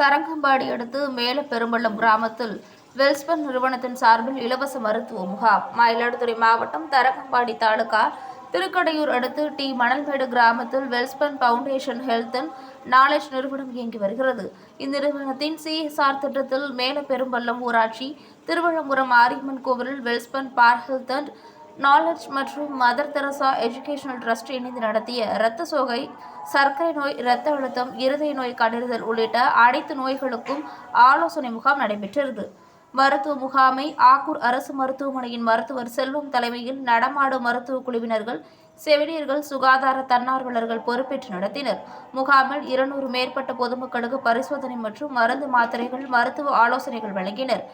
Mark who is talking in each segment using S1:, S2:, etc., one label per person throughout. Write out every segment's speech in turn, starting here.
S1: தரங்கம்பாடி அடுத்து மேல பெரும்பள்ளம் கிராமத்தில் வெல்ஸ்பன் நிறுவனத்தின் சார்பில் இலவச மருத்துவ முகாம். மயிலாடுதுறை மாவட்டம் தரங்கம்பாடி தாலுகா திருக்கடையூர் அடுத்து டி. மணல்மேடு கிராமத்தில் Welspun foundation health and knowledge நிறுவனம் இயங்கி வருகிறது. இந்நிறுவனத்தின் சிஎஸ்ஆர் திட்டத்தில் மேல பெரும்பள்ளம் ஊராட்சி திருவள்ளபுரம் ஆரியம்மன் கோவிலில் Welspun for health and knowledge மற்றும் மதர் தெரசா எஜுகேஷனல் ட்ரஸ்ட் இணைந்து நடத்திய இரத்த சோகை சர்க்கரை நோய் இரத்த அழுத்தம் இருதய நோய் கண்டறிதல் உள்ளிட்ட அனைத்து நோய்களுக்கும் ஆலோசனை முகாம் நடைபெற்றது. மருத்துவ முகாமை ஆக்கூர் அரசு மருத்துவமனையின் மருத்துவர் செல்வம் தலைமையில் நடமாடும் மருத்துவ குழுவினர்கள் செவிலியர்கள் சுகாதார தன்னார்வலர்கள் பொறுப்பேற்று நடத்தினர். முகாமில் இருநூறு மேற்பட்ட பொதுமக்களுக்கு பரிசோதனை மற்றும் மருந்து மாத்திரைகள் மருத்துவ ஆலோசனைகள் வழங்கினர்.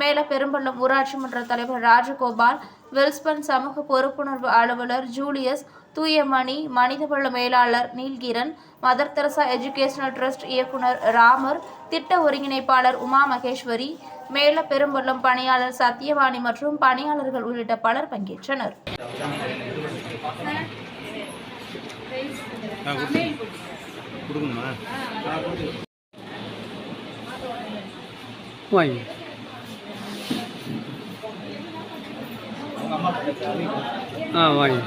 S1: மேல பெரும்பள்ளம் ஊராட்சி மன்ற தலைவர் ராஜகோபால் வெல்ஸ்பன் சமூக பொறுப்புணர்வு அலுவலர் ஜூலியஸ் தூயமணி மனிதவள மேலாளர் Neelkiran Mother Teresa educational trust இயக்குனர் ராமர் திட்ட ஒருங்கிணைப்பாளர் உமா மகேஸ்வரி மேல பெரும்பள்ளம் பணியாளர் சத்யவாணி மற்றும் பணியாளர்கள் உள்ளிட்ட பலர் பங்கேற்றனர்.
S2: கொடுக்கணுமா
S3: வாங்கி ஆ வாங்கி.